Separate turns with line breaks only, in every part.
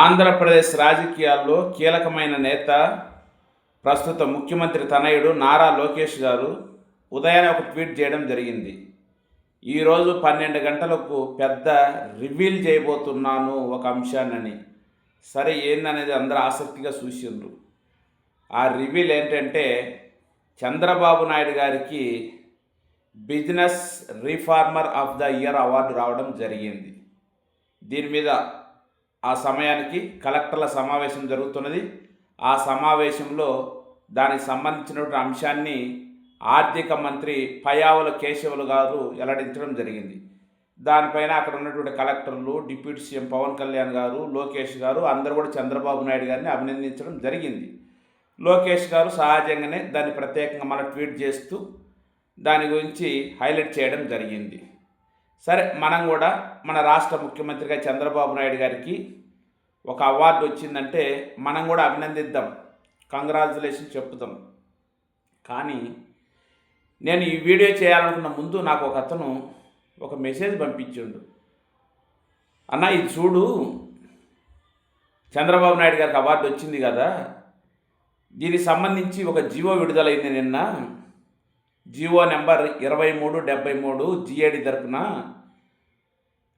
ఆంధ్రప్రదేశ్ రాజకీయాల్లో కీలకమైన నేత ప్రస్తుత ముఖ్యమంత్రి తనయుడు నారా లోకేష్ గారు ఉదయాన్నే ఒక ట్వీట్ చేయడం జరిగింది. ఈరోజు పన్నెండు గంటలకు పెద్ద రివీల్ చేయబోతున్నాను ఒక అంశాన్ని సరే ఏందనేది అందరూ ఆసక్తిగా చూసిండ్రు. ఆ రివీల్ ఏంటంటే చంద్రబాబు నాయుడు గారికి business reformer of the year award రావడం జరిగింది. దీని మీద ఆ సమయానికి కలెక్టర్ల సమావేశం జరుగుతున్నది. ఆ సమావేశంలో దానికి సంబంధించినటువంటి అంశాన్ని ఆర్థిక మంత్రి పయావుల కేశవులు గారు వెల్లడించడం జరిగింది. దానిపైన అక్కడ ఉన్నటువంటి కలెక్టర్లు డిప్యూటీ సీఎం పవన్ కళ్యాణ్ గారు లోకేష్ గారు అందరూ కూడా చంద్రబాబు నాయుడు గారిని అభినందించడం జరిగింది. లోకేష్ గారు సహజంగానే దాన్ని ప్రత్యేకంగా మన ట్వీట్ చేస్తూ దాని గురించి హైలైట్ చేయడం జరిగింది. సరే మనం కూడా మన రాష్ట్ర ముఖ్యమంత్రిగా చంద్రబాబు నాయుడు గారికి ఒక అవార్డు వచ్చిందంటే మనం కూడా అభినందిద్దాం. కంగ్రాచులేషన్ చెప్పుదాం. కానీ నేను ఈ వీడియో చేయాలనుకున్న ముందు నాకు ఒక అతను ఒక మెసేజ్ పంపించిండు. అన్న ఇది చూడు చంద్రబాబు నాయుడు గారికి అవార్డు వచ్చింది కదా దీనికి సంబంధించి ఒక జీవో విడుదలైంది నిన్న. జీవో నెంబర్ ఇరవై మూడు డెబ్బై మూడు జిఏడి తరపున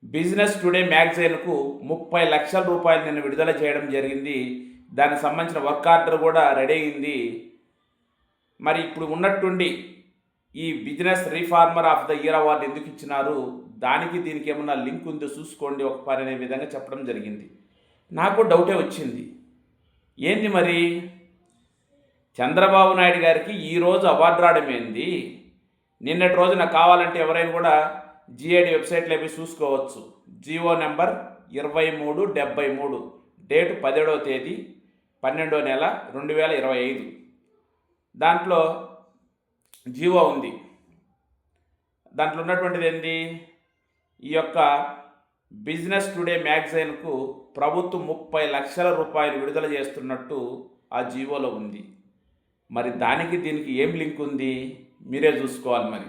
బిజినెస్ టుడే మ్యాగజైన్కు ముప్పై లక్షల రూపాయలు నేను విడుదల చేయడం జరిగింది. దానికి సంబంధించిన వర్క్ ఆర్డర్ కూడా రెడీ అయింది. మరి ఇప్పుడు ఉన్నట్టుండి ఈ business reformer of the year award ఎందుకు ఇచ్చినారు? దానికి దీనికి ఏమన్నా లింక్ ఉందో చూసుకోండి. ఒక పని అనే విధంగా చెప్పడం జరిగింది. నాకు డౌటే వచ్చింది. ఏంది మరి? చంద్రబాబు నాయుడు గారికి ఈరోజు అవార్డు రావడం ఏంది? నిన్నటి రోజు నాకు కావాలంటే ఎవరైనా కూడా జిఐడి వెబ్సైట్లో అవి చూసుకోవచ్చు. జియో నెంబర్ ఇరవై మూడు డెబ్బై మూడు. డేటు పదిహేడవ తేదీ పన్నెండో నెల రెండు వేల ఇరవై ఐదు. దాంట్లో జీవో ఉంది. దాంట్లో ఉన్నటువంటిది ఏంటి ఈ యొక్క బిజినెస్ టుడే మ్యాగజైన్కు ప్రభుత్వం ముప్పై లక్షల రూపాయలు విడుదల చేస్తున్నట్టు ఆ జీవోలో ఉంది. మరి దానికి దీనికి ఏం లింక్ ఉంది? మీరే చూసుకోవాలి మరి.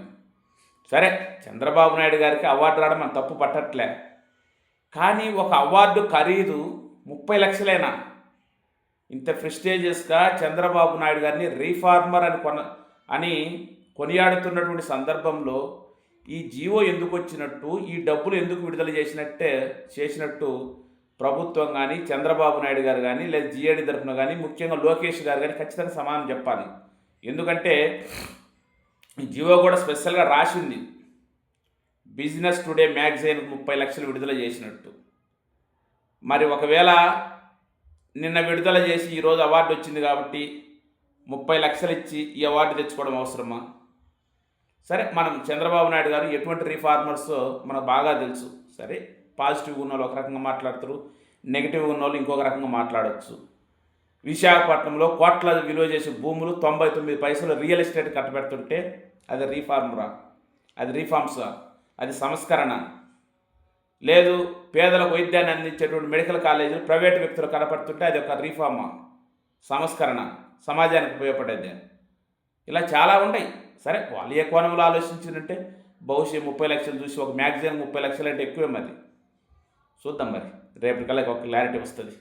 సరే చంద్రబాబు నాయుడు గారికి అవార్డు రావడం మనం తప్పు పట్టట్లే. కానీ ఒక అవార్డు ఖరీదు ముప్పై లక్షలేనా? ఇంత ప్రెస్టేజియస్గా చంద్రబాబు నాయుడు గారిని రీఫార్మర్ అని కొన అని కొనియాడుతున్నటువంటి సందర్భంలో ఈ జీవో ఎందుకు వచ్చినట్టు ఈ డబ్బులు ఎందుకు విడుదల చేసినట్టే చేసినట్టు ప్రభుత్వం కానీ చంద్రబాబు నాయుడు గారు కానీ లేదా జిఏడి తరఫున కానీ ముఖ్యంగా లోకేష్ గారు కానీ ఖచ్చితంగా సమానం చెప్పాలి. ఎందుకంటే జియో కూడా స్పెషల్గా రాసింది. బిజినెస్ టుడే మ్యాగజైన్ ముప్పై లక్షలు విడుదల చేసినట్టు. మరి ఒకవేళ నిన్న విడుదల చేసి ఈరోజు అవార్డు వచ్చింది కాబట్టి ముప్పై లక్షలు ఇచ్చి ఈ అవార్డు తెచ్చుకోవడం అవసరమా? సరే మనం చంద్రబాబు నాయుడు గారు ఎటువంటి రీఫార్మర్స్ మనకు బాగా తెలుసు. సరే పాజిటివ్గా ఉన్న వాళ్ళు ఒక రకంగా మాట్లాడతారు నెగిటివ్గా ఉన్న వాళ్ళు ఇంకొక రకంగా మాట్లాడవచ్చు విశాఖపట్నంలో కోట్ల విలువ చేసే భూములు తొంభై తొమ్మిది పైసలు రియల్ ఎస్టేట్ కట్టబెడుతుంటే అది రీఫార్మరా. అది రీఫార్మ్సా అది సంస్కరణ. లేదు పేదలకు వైద్యాన్ని అందించేటువంటి మెడికల్ కాలేజీలు ప్రైవేట్ వ్యక్తులు కనపడుతుంటే అది ఒక రీఫార్మ. సంస్కరణ. సమాజానికి ఉపయోగపడేది. ఇలా చాలా ఉంటాయి. సరే వాళ్ళు ఏ కోణంలో ఆలోచించిందంటే బహుశా ముప్పై లక్షలు చూసి ఒక మ్యాగజైన్ ముప్పై లక్షలు అంటే ఎక్కువే మరి చూద్దాం మరి. రేపటికల్లా ఒక క్లారిటీ వస్తుంది.